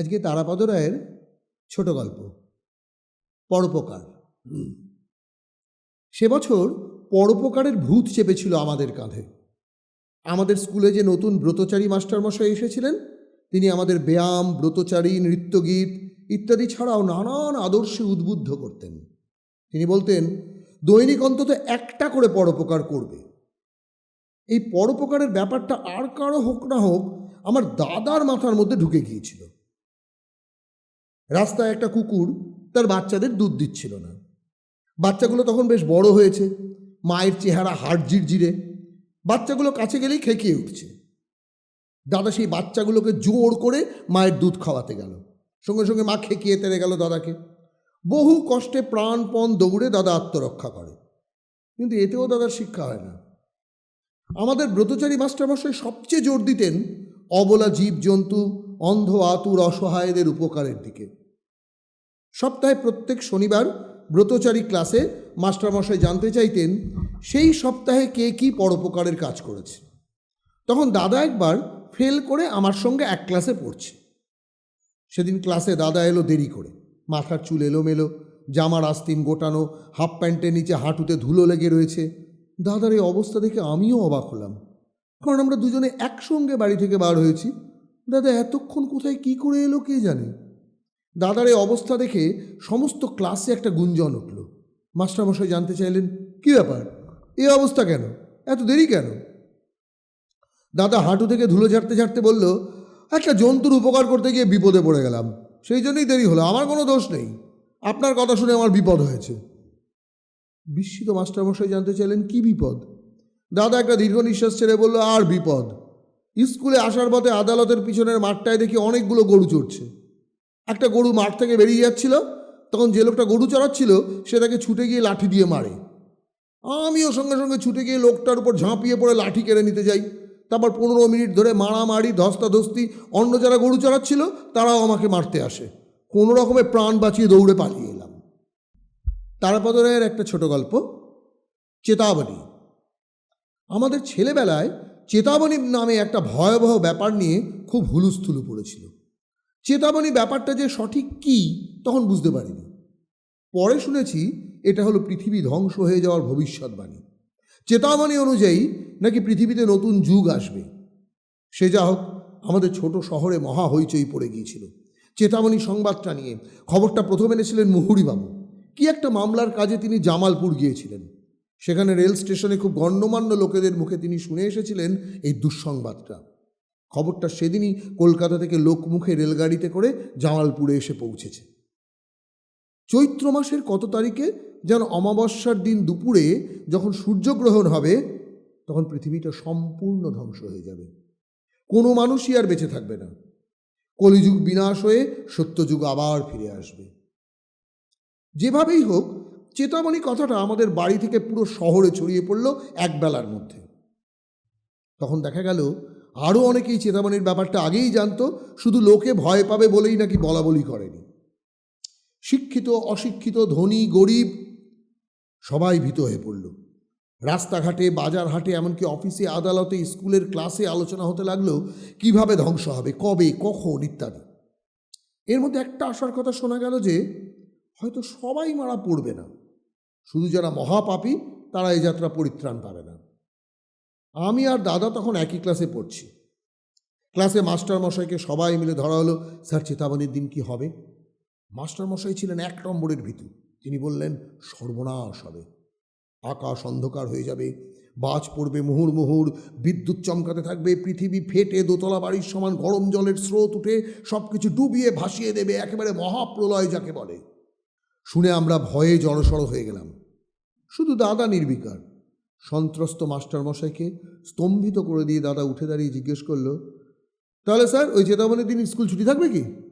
আজকে তারাপদ রায়ের ছোট গল্প। পরোপকার। সে বছর পরোপকারের ভূত চেপেছিল আমাদের কাঁধে। আমাদের স্কুলে যে নতুন ব্রতচারী মাস্টারমশাই এসেছিলেন, তিনি আমাদের ব্যায়াম, ব্রতচারী, নৃত্যগীত ইত্যাদি ছাড়াও নানান আদর্শে উদ্বুদ্ধ করতেন। তিনি বলতেন, দৈনিক অন্তত একটা করে পরোপকার করবে। এই পরোপকারের ব্যাপারটা আর কারও হোক না হোক আমার দাদার মাথার মধ্যে ঢুকে গিয়েছিল। রাস্তায় একটা কুকুর তার বাচ্চাদের দুধ দিচ্ছিল না। বাচ্চাগুলো তখন বেশ বড় হয়েছে, মায়ের চেহারা হাড় জিরজিরে বাচ্চাগুলো কাছে গেলেই খেকিয়ে উঠছে। দাদা সেই বাচ্চাগুলোকে জোর করে মায়ের দুধ খাওয়াতে গেল। সঙ্গে সঙ্গে মা খেকিয়ে তেড়ে গেল দাদাকে। বহু কষ্টে প্রাণপণ দৌড়ে দাদা আত্মরক্ষা করে। কিন্তু এতেও দাদার শিক্ষা হয় না। আমাদের ব্রতচারী মাস্টারমশাই সবচেয়ে জোর দিতেন অবলা জীবজন্তু অন্ধ আতুর অসহায়দের উপকারের দিকে। সপ্তাহে প্রত্যেক শনিবার ব্রতচারী ক্লাসে মাস্টারমশাই জানতে চাইতেন, সেই সপ্তাহে কে কী পরোপকারের কাজ করেছে। তখন দাদা একবার ফেল করে আমার সঙ্গে এক ক্লাসে পড়ছে। সেদিন ক্লাসে দাদা এলো দেরি করে। মাথার চুল এলোমেলো, জামার আস্তিন গোটানো, হাফ প্যান্টের নিচে হাঁটুতে ধুলো লেগে রয়েছে। দাদার এই অবস্থা দেখে আমিও অবাক হলাম। কারণ আমরা দুজনে একসঙ্গে বাড়ি থেকে বার হয়েছি। দাদা এতক্ষণ কোথায় কি করে এলো কে জানে? দাদার এই অবস্থা দেখে সমস্ত ক্লাসে একটা গুঞ্জন উঠল। মাস্টারমশাই জানতে চাইলেন, কী ব্যাপার? এই অবস্থা কেন? এত দেরি কেন? দাদা হাঁটু থেকে ধুলো ঝাড়তে ঝাড়তে বলল, একটা জন্তুর উপকার করতে গিয়ে বিপদে পড়ে গেলাম। সেই জন্যই দেরি হলো, আমার কোনো দোষ নেই। আপনার কথা শুনে আমার বিপদ হয়েছে। বিস্মিত মাস্টারমশাই জানতে চাইলেন, কি বিপদ? দাদা একটা দীর্ঘ নিঃশ্বাস ছেড়ে বলল, আর বিপদ। স্কুলে আসার পথে আদালতের পিছনের মাঠটায় দেখি অনেকগুলো গরু চড়ছে। একটা গরু মাঠ থেকে বেরিয়ে যাচ্ছিল, তখন যে লোকটা গরু চড়াচ্ছিল, সে তাকে ছুটে গিয়ে লাঠি দিয়ে মারে। আমিও সঙ্গে সঙ্গে ছুটে গিয়ে লোকটার উপর ঝাঁপিয়ে পড়ে লাঠি কেড়ে নিতে যাই। তারপর পনেরো মিনিট ধরে মারামারি, ধস্তাধস্তি, অন্য যারা গরু চড়াচ্ছিল, তারাও আমাকে মারতে আসে। কোনো রকমে প্রাণ বাঁচিয়ে দৌড়ে পালিয়ে এলাম। তারাপদ রায়ের একটা ছোট গল্প, চেতাবনী। আমাদের ছেলেবেলায় চেতাবনী নামে একটা ভয়াবহ ব্যাপার নিয়ে খুব হুলুস্থুলু পড়েছিল। চেতাবনী ব্যাপারটা যে সঠিক কি তখন বুঝতে পারিনি। পরে শুনেছি এটা হলো পৃথিবী ধ্বংস হয়ে যাওয়ার ভবিষ্যৎবাণী। চেতাবনী অনুযায়ী নাকি পৃথিবীতে নতুন যুগ আসবে। সে যা হোক, আমাদের ছোট শহরে মহা হইচই পড়ে গিয়েছিল। চেতাবনী সংবাদটা নিয়ে খবরটা প্রথম এনেছিলেন মুহুরিবাবু। কি একটা মামলার কাজে তিনি জামালপুর গিয়েছিলেন। সেখানে রেল স্টেশনে খুব গণ্যমান্য লোকেদের মুখে তিনি শুনে এসেছিলেন এই দুঃসংবাদটা। খবরটা সেদিনই কলকাতা থেকে লোকমুখে রেলগাড়িতে করে জামালপুরে এসে পৌঁছেছে। চৈত্র মাসের কত তারিখে যেন অমাবস্যার দিন দুপুরে যখন সূর্যগ্রহণ হবে, তখন পৃথিবীটা সম্পূর্ণ ধ্বংস হয়ে যাবে। কোনো মানুষই আর বেঁচে থাকবে না। কলিযুগ বিনাশ হয়ে সত্যযুগ আবার ফিরে আসবে। যেভাবেই হোক, চেতাবনী কথাটা আমাদের বাড়ি থেকে পুরো শহরে ছড়িয়ে পড়ল একবেলার মধ্যে। তখন দেখা গেল আরও অনেকেই চেতাবনীর ব্যাপারটা আগেই জানতো, শুধু লোকে ভয় পাবে বলেই নাকি বলা বলি করেনি। শিক্ষিত, অশিক্ষিত, ধনী, গরিব সবাই ভীত হয়ে পড়ল। রাস্তাঘাটে বাজার হাটে এমনকি অফিসে, আদালতে, স্কুলের ক্লাসে আলোচনা হতে লাগল, কীভাবে ধ্বংস হবে, কবে, কখন ইত্যাদি। এর মধ্যে একটা আসার কথা শোনা গেল যে, হয়তো সবাই মারা পড়বে না। শুধু যারা মহাপাপী, তারা এই যাত্রা পরিত্রাণ পাবে না। আমি আর দাদা তখন একই ক্লাসে পড়ছি। ক্লাসে মাস্টার মশাইকে সবাই মিলে ধরা হলো, স্যার, চেতাবনীর দিন কি হবে? মাস্টার মশাই ছিলেন এক নম্বরের ভীতু। তিনি বললেন, সর্বনাশ হবে। আকাশ অন্ধকার হয়ে যাবে। বাজ পড়বে মুহুর মুহুর। বিদ্যুৎ চমকাতে থাকবে। পৃথিবী ফেটে, দোতলা বাড়ির সমান গরম জলের স্রোত উঠে সব কিছু ডুবিয়ে ভাসিয়ে দেবে একেবারে মহাপ্রলয় যাকে বলে। শুনে আমরা ভয়ে জড়সড় হয়ে গেলাম। শুধু দাদা নির্বিকার। সন্ত্রস্ত মাস্টারমশাইকে স্তম্ভিত করে দিয়ে দাদা উঠে দাঁড়িয়ে জিজ্ঞেস করল, তাহলে স্যার, ওই চেতাবনের দিন স্কুল ছুটি থাকবে কি?